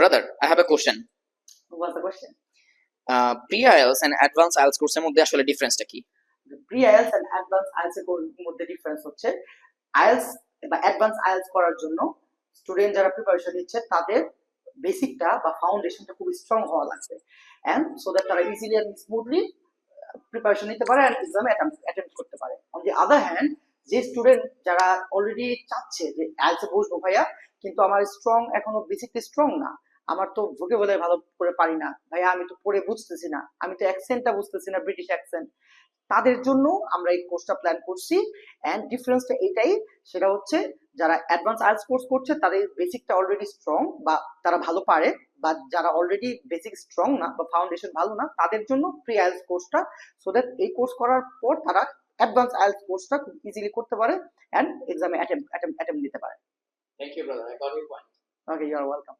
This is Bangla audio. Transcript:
Have a question. What's the question? Uh, pre-IELTS and advanced কোর্সের মধ্যে আসলে ডিফারেন্সটা কি pre IELTS and advance IELTS এর মধ্যে ডিফারেন্স হচ্ছে আইএলস বা অ্যাডভান্স আইএলস করার জন্য স্টুডেন্ট যারা প্রিপারেশন নিচ্ছে তাদের বেসিকটা বা ফাউন্ডেশনটা খুব স্ট্রং হওয়া লাগবে এন্ড সো দ্যাট তারা ইজিলি এন্ড স্মুথলি প্রিপারেশন নিতে পারে এন্ড এক্সামে অ্যাটেম্প করতে পারে অন দি আদার হ্যান্ড যে স্টুডেন্ট যারা অলরেডি চাচ্ছে যে আইএলস এ বসবো ভাইয়া কিন্তু আমার স্ট্রং এখনও বেসিকলি স্ট্রং না আমার তো ভোগে বলে ভালো করে পারি না। ভাইয়া আমি তো পড়ে বুঝতেছি না। আমি তো অ্যাকসেন্টটা বুঝতেছি না ব্রিটিশ অ্যাকসেন্ট তাদের জন্য আমরা এই কোর্সটা প্ল্যান করছি অ্যান্ড ডিফারেন্সটা এটাই সেটা হচ্ছে যারা অ্যাডভান্স আইএলস কোর্স করছে তাদের বেসিকটা অলরেডি স্ট্রং বা তারা ভালো পারে বা যারা অলরেডি বেসিক স্ট্রং না বা ফাউন্ডেশন ভালো না তাদের জন্য প্রি আইএলস কোর্সটা সো দ্যাট এই কোর্স করার পর তারা অ্যাডভান্স আইএলস কোর্সটা খুব ইজিলি করতে পারে অ্যান্ড এক্সামে অ্যাটেম্প অ্যাটেম্প অ্যাটেম্প নিতে পারে। Thank you, brother. I got your point. Okay you are welcome